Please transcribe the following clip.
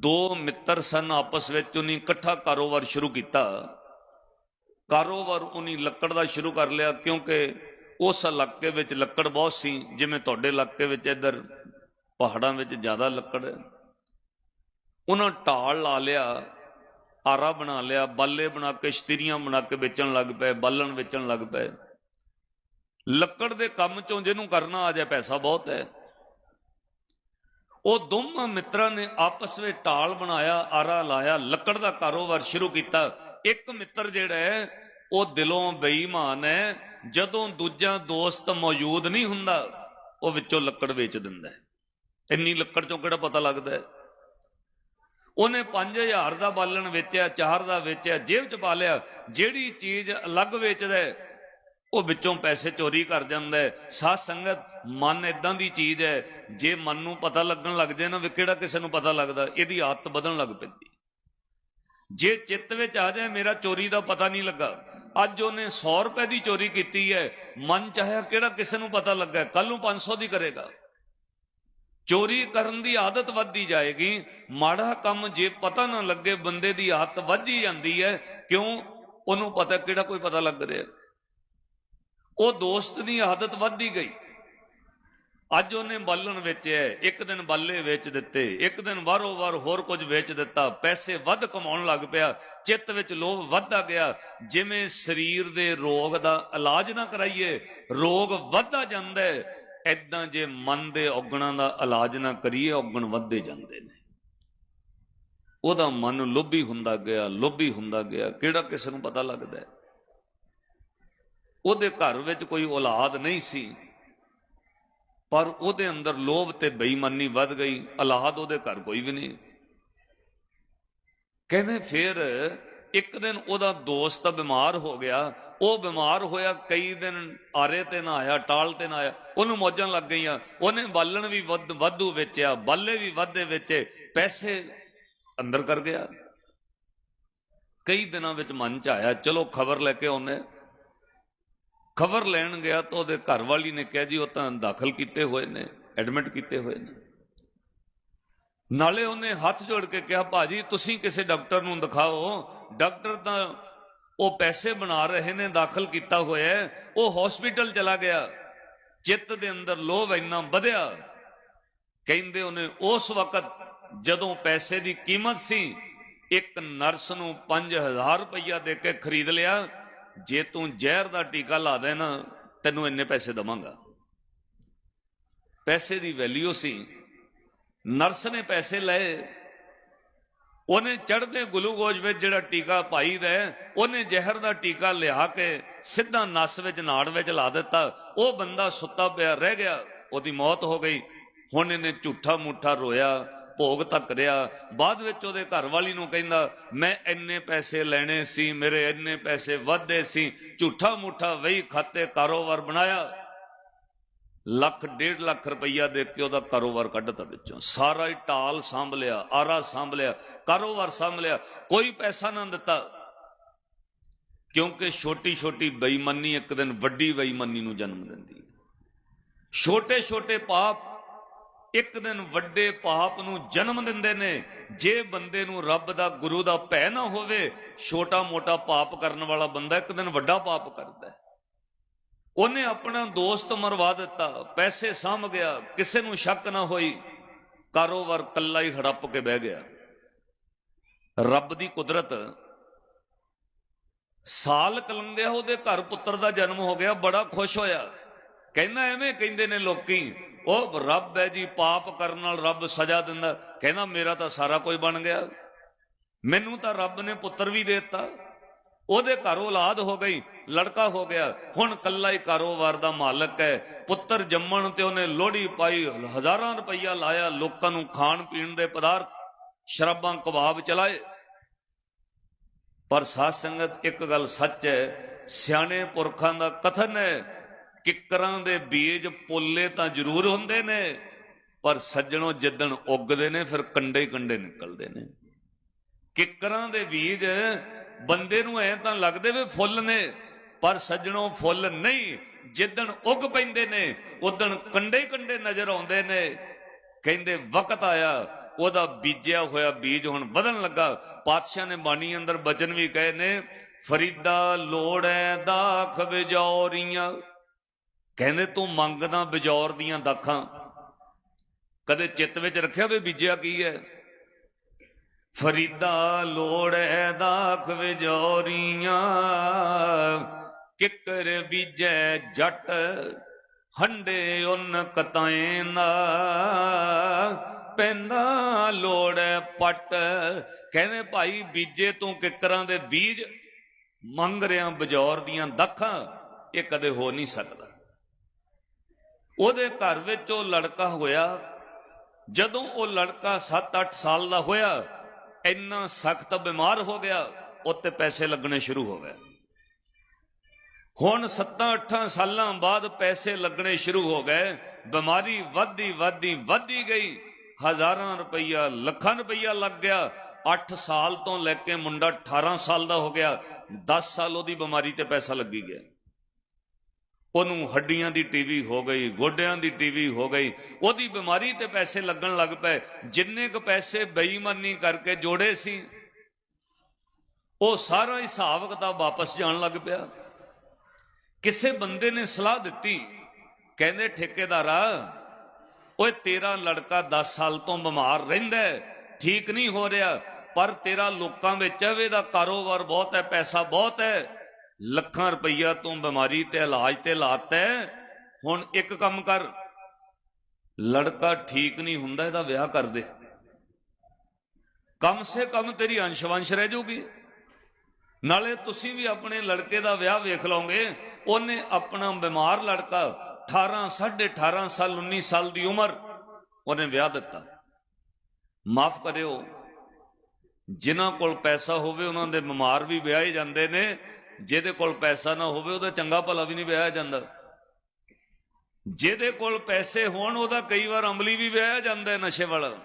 ਦੋ ਮਿੱਤਰ ਸਨ ਆਪਸ ਵਿੱਚ, ਉਹਨੇ ਇਕੱਠਾ ਕਾਰੋਬਾਰ ਸ਼ੁਰੂ ਕੀਤਾ। ਕਾਰੋਬਾਰ ਉਹਨੇ ਲੱਕੜ ਦਾ ਸ਼ੁਰੂ ਕਰ ਲਿਆ, ਕਿਉਂਕਿ ਉਸ ਇਲਾਕੇ ਵਿੱਚ ਲੱਕੜ ਬਹੁਤ ਸੀ, ਜਿਵੇਂ ਤੁਹਾਡੇ ਇਲਾਕੇ ਵਿੱਚ ਇੱਧਰ ਪਹਾੜਾਂ ਵਿੱਚ ਜ਼ਿਆਦਾ ਲੱਕੜ ਹੈ। ਉਹਨਾਂ ਢਾਲ ਲਾ ਲਿਆ, ਆਰਾ ਬਣਾ ਲਿਆ, ਬਾਲੇ ਬਣਾ ਕੇ, ਸ਼ਤੀਰੀਆਂ ਬਣਾ ਕੇ ਵੇਚਣ ਲੱਗ ਪਏ, ਬਾਲਣ ਵੇਚਣ ਲੱਗ ਪਏ। ਲੱਕੜ ਦੇ ਕੰਮ ਚੋਂ ਜਿਹਨੂੰ ਕਰਨਾ ਆ ਜਾਏ, ਪੈਸਾ ਬਹੁਤ ਹੈ। ਉਹ ਦੋਵਾਂ ਮਿੱਤਰਾਂ ਨੇ ਆਪਸ ਵਿੱਚ ਟਾਲ ਬਣਾਇਆ ਆਰਾ ਲਾਇਆ ਲੱਕੜ ਦਾ ਕਾਰੋਬਾਰ ਸ਼ੁਰੂ ਕੀਤਾ। ਇੱਕ ਮਿੱਤਰ ਜਿਹੜਾ ਹੈ ਉਹ ਦਿਲੋਂ ਬੇਈਮਾਨ ਹੈ। ਜਦੋਂ ਦੂਜਾ ਦੋਸਤ ਮੌਜੂਦ ਨਹੀਂ ਹੁੰਦਾ ਉਹ ਵਿੱਚੋਂ ਲੱਕੜ ਵੇਚ ਦਿੰਦਾ ਹੈ। ਇੰਨੀ ਲੱਕੜ ਚੋਂ ਕਿਹੜਾ ਪਤਾ ਲੱਗਦਾ ਹੈ? ਉਹਨੇ 5000 ਦਾ ਬਾਲਣ ਵੇਚਿਆ 4 ਦਾ ਵੇਚਿਆ ਜੇਬ ਚ ਪਾ ਲਿਆ। ਜਿਹੜੀ ਚੀਜ਼ ਅਲੱਗ ਵੇਚਦਾ ਹੈ, ਉਹ ਵਿੱਚੋਂ ਪੈਸੇ ਚੋਰੀ ਕਰ ਜਾਂਦਾ ਹੈ। ਸਾਧ ਸੰਗਤ, ਮਨ ਇਦਾਂ ਦੀ ਚੀਜ਼ ਹੈ, ਜੇ ਮਨ ਨੂੰ ਪਤਾ ਲੱਗਣ ਲੱਗ ਜਾਏ ਨਾ ਵੀ ਕਿਹੜਾ ਕਿਸੇ ਨੂੰ ਪਤਾ ਲੱਗਦਾ, ਇਹਦੀ ਆਦਤ ਵਧਣ ਲੱਗ ਪੈਂਦੀ। ਜੇ ਚਿੱਤ ਵਿੱਚ ਆ ਜਾਏ, ਮੇਰਾ ਚੋਰੀ ਦਾ ਪਤਾ ਨਹੀਂ ਲੱਗਾ, ਅੱਜ ਉਹਨੇ 100 ਰੁਪਏ ਦੀ ਚੋਰੀ ਕੀਤੀ ਹੈ, ਮਨ ਚਾਹਿਆ ਕਿਹੜਾ ਕਿਸੇ ਨੂੰ ਪਤਾ ਲੱਗਾ ਕੱਲ ਨੂੰ 500 ਦੀ ਕਰੇਗਾ। ਚੋਰੀ ਕਰਨ ਦੀ ਆਦਤ ਵੱਧਦੀ ਜਾਏਗੀ, ਮਾੜਾ ਕੰਮ ਜੇ ਪਤਾ ਨਾ ਲੱਗੇ, ਬੰਦੇ ਦੀ ਆਦਤ ਵੱਧ ਹੀ ਜਾਂਦੀ ਹੈ, ਕਿਉਂ? ਉਹਨੂੰ ਪਤਾ ਕਿਹੜਾ ਕੋਈ ਪਤਾ ਲੱਗ ਰਿਹਾ। ਉਹ ਦੋਸਤ ਦੀ ਆਦਤ ਵੱਧਦੀ ਗਈ। ਅੱਜ ਉਹਨੇ ਬਾਲਣ ਵੇਚਿਆ ਇੱਕ ਦਿਨ ਬਾਲੇ ਵੇਚ ਦਿੱਤੇ। ਇੱਕ ਦਿਨ ਵਾਰੋ ਵਾਰ ਹੋਰ ਕੁਝ ਵੇਚ ਦਿੱਤਾ। ਪੈਸੇ ਵੱਧ ਕਮਾਉਣ ਲੱਗ ਪਿਆ। ਚਿੱਤ ਵਿੱਚ ਲੋਭ ਵੱਧਦਾ ਗਿਆ। ਜਿਵੇਂ ਸਰੀਰ ਦੇ ਰੋਗ ਦਾ ਇਲਾਜ ਨਾ ਕਰਾਈਏ, ਰੋਗ ਵੱਧਦਾ ਜਾਂਦਾ ਹੈ। ਐਦਾਂ ਜੇ ਮਨ ਦੇ ਔਗਣਾਂ ਦਾ ਇਲਾਜ ਨਾ ਕਰੀਏ, ਔਗਣ ਵੱਧਦੇ ਜਾਂਦੇ ਨੇ। ਉਹਦਾ ਮਨ ਲੋਭੀ ਹੁੰਦਾ ਗਿਆ, ਲੋਭੀ ਹੁੰਦਾ ਗਿਆ। ਕਿਹੜਾ ਕਿਸੇ ਨੂੰ ਪਤਾ ਲੱਗਦਾ ਹੈ? ਉਹਦੇ ਘਰ ਵਿੱਚ ਕੋਈ ਔਲਾਦ ਨਹੀਂ ਸੀ। ਪਰ ਉਹਦੇ ਅੰਦਰ ਲੋਭ ਤੇ ਬੇਈਮਾਨੀ ਵੱਧ ਗਈ। ਔਲਾਦ ਉਹਦੇ ਘਰ ਕੋਈ ਵੀ ਨਹੀਂ। ਕਹਿੰਦੇ ਫਿਰ ਇੱਕ ਦਿਨ ਉਹਦਾ ਦੋਸਤ ਬਿਮਾਰ ਹੋ ਗਿਆ। ਉਹ ਬਿਮਾਰ ਹੋਇਆ, ਕਈ ਦਿਨ ਆਰੇ ਤੇ ਨਾ ਆਇਆ, ਟਾਲ ਤੇ ਨਾ ਆਇਆ। ਉਹਨੂੰ ਮੌਜਾਂ ਲੱਗ ਗਈਆਂ। ਉਹਨੇ ਬਾਲਣ ਵੀ ਵੱਧ, ਵਾਧੂ ਵੇਚਿਆ, ਬਾਲੇ ਵੀ ਵਾਧੇ ਵੇਚੇ, ਪੈਸੇ ਅੰਦਰ ਕਰ ਗਿਆ। ਕਈ ਦਿਨਾਂ ਵਿੱਚ ਮਨ ਚ ਆਇਆ, ਚਲੋ ਖਬਰ ਲੈ ਕੇ ਆਉਨੇ ਖਬਰ ਲੈਣ ਗਿਆ ਤਾਂ ਉਹਦੇ ਘਰ ਵਾਲੀ ਨੇ ਕਿਹਾ ਜੀ, ਉਹ ਤਾਂ ਦਾਖਲ ਕੀਤੇ ਹੋਏ ਨੇ, ਐਡਮਿਟ ਕੀਤੇ ਹੋਏ ਨੇ। ਨਾਲੇ ਉਹਨੇ ਹੱਥ ਜੋੜ ਕੇ ਕਿਹਾ, ਭਾਜੀ, ਤੁਸੀਂ ਕਿਸੇ ਡਾਕਟਰ ਨੂੰ ਦਿਖਾਓ। ਡਾਕਟਰ ਤਾਂ ਉਹ ਪੈਸੇ ਬਣਾ ਰਹੇ ਨੇ, ਦਾਖਲ ਕੀਤਾ ਹੋਇਆ ਉਹ ਹਸਪੀਟਲ ਚਲਾ ਗਿਆ। ਚਿੱਤ ਦੇ ਅੰਦਰ ਲੋਭ ਇੰਨਾ ਵਧਿਆ। ਕਹਿੰਦੇ ਉਹਨੇ, ਉਸ ਵਕਤ ਜਦੋਂ ਪੈਸੇ ਦੀ ਕੀਮਤ ਸੀ, ਇੱਕ ਨਰਸ ਨੂੰ 5000 ਰੁਪਈਆ ਦੇ ਕੇ ਖਰੀਦ ਲਿਆ। ਜੇ ਤੂੰ ਜ਼ਹਿਰ ਦਾ ਟੀਕਾ ਲਾ ਦੇ ਨਾ, ਤੈਨੂੰ ਇੰਨੇ ਪੈਸੇ ਦਵਾਂਗਾ। ਪੈਸੇ ਦੀ ਵੈਲਿਊ ਸੀ। ਨਰਸ ਨੇ ਪੈਸੇ ਲਏ। ਉਹਨੇ ਚੜਦੇ ਗਲੂਕੋਜ਼ ਵਿੱਚ ਜਿਹੜਾ ਟੀਕਾ ਪਾਈ ਦਾ ਉਹਨੇ ਜ਼ਹਿਰ ਦਾ ਟੀਕਾ ਲਿਆ ਕੇ ਸਿੱਧਾ ਨਸ ਵਿੱਚ, ਨਾੜ ਵਿੱਚ ਲਾ ਦਿੱਤਾ। ਉਹ ਬੰਦਾ ਸੁੱਤਾ ਪਿਆ, ਰਹਿ ਗਿਆ। ਉਹਦੀ ਮੌਤ ਹੋ ਗਈ। ਹੁਣ ਇਹਨੇ ਝੂਠਾ ਮੂਠਾ ਰੋਇਆ। ਭੋਗ ਤੱਕ ਰਿਹਾ, ਬਾਅਦ ਵਿੱਚ ਉਹਦੇ ਘਰ ਵਾਲੀ ਨੂੰ ਕਹਿੰਦਾ, ਮੈਂ ਇੰਨੇ ਪੈਸੇ ਲੈਣੇ ਸੀ, ਮੇਰੇ ਇੰਨੇ ਪੈਸੇ ਵੱਧੇ ਸੀ, ਝੂਠਾ ਮੂਠਾ ਵਹੀ ਖਾਤੇ ਕਾਰੋਬਾਰ ਬਣਾਇਆ। ਲੱਖ, ਡੇਢ ਲੱਖ ਰੁਪਈਆ ਦੇ ਕੇ ਉਹਦਾ ਕਾਰੋਬਾਰ ਕੱਢਤਾ ਵਿੱਚੋਂ। ਸਾਰਾ ਹੀ ਢਾਲ ਸੰਭ ਲਿਆ ਆਰਾ ਸੰਭ ਲਿਆ ਕਾਰੋਬਾਰ ਸੰਭ ਲਿਆ ਕੋਈ ਪੈਸਾ ਨਾ ਦਿੱਤਾ। ਕਿਉਂਕਿ ਛੋਟੀ ਛੋਟੀ ਬੇਈਮਾਨੀ ਇੱਕ ਦਿਨ ਵੱਡੀ ਬੇਈਮਾਨੀ ਨੂੰ ਜਨਮ ਦਿੰਦੀ ਹੈ। ਛੋਟੇ ਛੋਟੇ ਪਾਪ ਇੱਕ ਦਿਨ ਵੱਡੇ ਪਾਪ ਨੂੰ ਜਨਮ ਦਿੰਦੇ ਨੇ। ਜੇ ਬੰਦੇ ਨੂੰ ਰੱਬ ਦਾ, ਗੁਰੂ ਦਾ ਭੈ ਨਾ ਹੋਵੇ, ਛੋਟਾ ਮੋਟਾ ਪਾਪ ਕਰਨ ਵਾਲਾ ਬੰਦਾ ਇੱਕ ਦਿਨ ਵੱਡਾ ਪਾਪ ਕਰਦਾ। ਹੈ ਉਹਨੇ ਆਪਣਾ ਦੋਸਤ ਮਰਵਾ ਦਿੱਤਾ, ਪੈਸੇ ਸਾਂਭ ਗਿਆ, ਕਿਸੇ ਨੂੰ ਸ਼ੱਕ ਨਾ ਹੋਈ, ਕਾਰੋਬਾਰ ਕੱਲਾ ਹੀ ਹੜੱਪ ਕੇ ਬਹਿ ਗਿਆ। ਰੱਬ ਦੀ ਕੁਦਰਤ ਸਾਲ ਕਲੰਗਿਆ ਉਹਦੇ ਘਰ ਪੁੱਤਰ ਦਾ ਜਨਮ ਹੋ ਗਿਆ, ਬੜਾ ਖੁਸ਼ ਹੋਇਆ। ਕਹਿੰਦਾ ਐਵੇਂ ਕਹਿੰਦੇ ਨੇ ਲੋਕੀ ਉਹ ਰੱਬ ਹੈ ਜੀ, ਪਾਪ ਕਰਨ ਨਾਲ ਰੱਬ ਸਜ਼ਾ ਦਿੰਦਾ। ਕਹਿੰਦਾ, ਮੇਰਾ ਤਾਂ ਸਾਰਾ ਕੁਝ ਬਣ ਗਿਆ। ਮੈਨੂੰ ਤਾਂ ਰੱਬ ਨੇ ਪੁੱਤਰ ਵੀ ਦੇ ਦਿੱਤਾ। ਉਹਦੇ ਘਰ ਔਲਾਦ ਹੋ ਗਈ, ਲੜਕਾ ਹੋ ਗਿਆ। ਹੁਣ ਕੱਲਾ ਹੀ ਕਾਰੋਬਾਰ ਦਾ ਮਾਲਕ ਹੈ। ਪੁੱਤਰ ਜੰਮਣ ਤੇ ਉਹਨੇ ਲੋਹੜੀ ਪਾਈ, ਹਜ਼ਾਰਾਂ ਰੁਪਈਆ ਲਾਇਆ ਲੋਕਾਂ ਨੂੰ ਖਾਣ ਪੀਣ ਦੇ ਪਦਾਰਥ, ਸ਼ਰਾਬਾਂ ਕਬਾਬ ਚਲਾਏ। ਪਰ ਸਾਧ ਸੰਗਤ, ਇੱਕ ਗੱਲ ਸੱਚ ਹੈ, ਸਿਆਣੇ ਪੁਰਖਾਂ ਦਾ ਕਥਨ ਹੈ ਕਿੱਕਰਾਂ ਦੇ ਬੀਜ ਪੋਲੇ ਤਾਂ ਜ਼ਰੂਰ ਹੁੰਦੇ ਨੇ, ਪਰ ਸੱਜਣੋ ਜਿੱਦਣ ਉੱਗਦੇ ਨੇ, ਫਿਰ ਕੰਡੇ ਹੀ ਕੰਡੇ ਨਿਕਲਦੇ ਨੇ। ਕਿੱਕਰਾਂ ਦੇ ਬੀਜ ਬੰਦੇ ਨੂੰ ਐ ਤਾਂ ਲੱਗਦੇ ਵੀ ਫੁੱਲ ਨੇ, ਪਰ ਸੱਜਣੋ ਫੁੱਲ ਨਹੀਂ। ਜਿੱਦਣ ਉੱਗ ਪੈਂਦੇ ਨੇ, ਉਦਣ ਕੰਡੇ ਹੀ ਕੰਡੇ ਨਜ਼ਰ ਆਉਂਦੇ ਨੇ। ਕਹਿੰਦੇ, ਵਕਤ ਆਇਆ, ਉਹਦਾ ਬੀਜਿਆ ਹੋਇਆ ਬੀਜ ਹੁਣ ਵਧਣ ਲੱਗਾ। ਪਾਤਸ਼ਾਹ ਨੇ ਬਾਣੀ ਅੰਦਰ ਬਚਨ ਵੀ ਕਹੇ ਨੇ, ਫਰੀਦਾ ਲੋੜੈ ਦਾਖ ਬਿਜੌਰੀਆਂ ਕਹਿੰਦੇ ਤੂੰ ਮੰਗਦਾ ਬਿਜੌਰ ਦੀਆਂ ਦਾਖਾਂ। ਕਦੇ ਚਿੱਤ ਵਿੱਚ ਰੱਖਿਆ ਵੀ ਬੀਜਿਆ ਕੀ ਹੈ ਫਰੀਦਾ ਲੋੜੈ ਦਾਖ ਵਿਜੋਰੀਆਂ ਕਿੱਕਰ ਬੀਜੈ ਜੱਟ, ਹੰਡੇ ਉਨ ਕਤਾਏ ਨਾ। ਪੈਂਦਾ ਲੋੜੈ ਪੱਟ, ਕਹਿੰਦੇ ਭਾਈ ਬੀਜੇ ਤੂੰ ਕਿੱਕਰਾਂ ਦੇ ਬੀਜ, ਮੰਗ ਰਿਆਂ ਬਜੌਰ ਦੀਆਂ ਦਾਖਾਂ। ਇਹ ਕਦੇ ਹੋ ਨਹੀਂ ਸਕਦਾ। ਉਹਦੇ ਘਰ ਵਿੱਚ ਉਹ ਲੜਕਾ ਹੋਇਆ। ਜਦੋਂ ਉਹ ਲੜਕਾ 7-8 ਸਾਲ ਦਾ ਹੋਇਆ, ਇੰਨਾ ਸਖਤ ਬਿਮਾਰ ਹੋ ਗਿਆ ਉੱਤੇ ਪੈਸੇ ਲੱਗਣੇ ਸ਼ੁਰੂ ਹੋ ਗਏ। ਹੁਣ 7-8 ਸਾਲਾਂ ਬਾਅਦ ਪੈਸੇ ਲੱਗਣੇ ਸ਼ੁਰੂ ਹੋ ਗਏ। ਬਿਮਾਰੀ ਵੱਧਦੀ ਵੱਧਦੀ ਵੱਧਦੀ ਗਈ। ਹਜ਼ਾਰਾਂ ਰੁਪਈਆ, ਲੱਖਾਂ ਰੁਪਈਆ ਲੱਗ ਗਿਆ। 8 ਸਾਲ ਤੋਂ ਲੈ ਕੇ ਮੁੰਡਾ 18 ਸਾਲ ਦਾ ਹੋ ਗਿਆ। 10 ਸਾਲ ਉਹਦੀ ਬਿਮਾਰੀ ਤੇ ਪੈਸਾ ਲੱਗੀ ਗਿਆ। ਉਹਨੂੰ ਹੱਡੀਆਂ ਦੀ ਟੀਵੀ ਹੋ ਗਈ, ਗੋਡਿਆਂ ਦੀ ਟੀਵੀ ਹੋ ਗਈ, ਉਹਦੀ ਬਿਮਾਰੀ ਤੇ ਪੈਸੇ ਲੱਗਣ ਲੱਗ ਪਏ। ਜਿੰਨੇ ਕੁ ਪੈਸੇ ਬੇਈਮਾਨੀ ਕਰਕੇ ਜੋੜੇ ਸੀ, ਉਹ ਸਾਰਾ ਹਿਸਾਬ ਕਿਤਾਬ ਵਾਪਸ ਜਾਣ ਲੱਗ ਪਿਆ। ਕਿਸੇ ਬੰਦੇ ਨੇ ਸਲਾਹ ਦਿੱਤੀ, ਕਹਿੰਦੇ, ਠੇਕੇਦਾਰਾ, ਓਏ ਤੇਰਾ ਲੜਕਾ 10 ਸਾਲ ਤੋਂ ਬਿਮਾਰ ਰਹਿੰਦਾ ਠੀਕ ਨਹੀਂ ਹੋ ਰਿਹਾ, ਪਰ ਤੇਰਾ ਲੋਕਾਂ ਵਿੱਚ ਵੀ ਇਹਦਾ ਕਾਰੋਬਾਰ ਬਹੁਤ ਹੈ, ਪੈਸਾ ਬਹੁਤ ਹੈ ਲੱਖਾਂ ਰੁਪਈਆ ਤੋਂ ਬਿਮਾਰੀ ਤੇ ਇਲਾਜ ਤੇ ਲਾਤਾ ਹੈ। ਹੁਣ ਇੱਕ ਕੰਮ ਕਰ। ਲੜਕਾ ਠੀਕ ਨਹੀਂ ਹੁੰਦਾ, ਇਹਦਾ ਵਿਆਹ ਕਰ ਦੇ। ਕਮ ਸੇ ਕਮ ਤੇਰੀ ਅੰਸ਼ਵੰਸ਼ ਰਹਿ ਜਾਊਗੀ ਨਾਲੇ ਤੁਸੀਂ ਵੀ ਆਪਣੇ ਲੜਕੇ ਦਾ ਵਿਆਹ ਵੇਖ ਲਓਗੇ, ਉਹਨੇ ਆਪਣਾ ਬਿਮਾਰ ਲੜਕਾ 18 18.5 ਸਾਲ 19 ਸਾਲ ਦੀ ਉਮਰ ਉਹਨੇ ਵਿਆਹ ਦਿੱਤਾ। ਮਾਫ ਕਰਿਓ। ਜਿਨ੍ਹਾਂ ਕੋਲ ਪੈਸਾ ਹੋਵੇ, ਉਹਨਾਂ ਦੇ ਬਿਮਾਰ ਵੀ ਵਿਆਹੇ ਜਾਂਦੇ ਨੇ। ਜਿਹਦੇ ਕੋਲ ਪੈਸਾ ਨਾ ਹੋਵੇ, ਉਹਦਾ ਚੰਗਾ ਭਲਾ ਵੀ ਨਹੀਂ ਵਿਆਹਿਆ ਜਾਂਦਾ। ਜਿਹਦੇ ਕੋਲ ਪੈਸੇ ਹੋਣ, ਉਹਦਾ ਕਈ ਵਾਰ ਅਮਲੀ ਵੀ ਵਿਆਹਿਆ ਜਾਂਦਾ ਨਸ਼ੇ ਵਾਲਾ।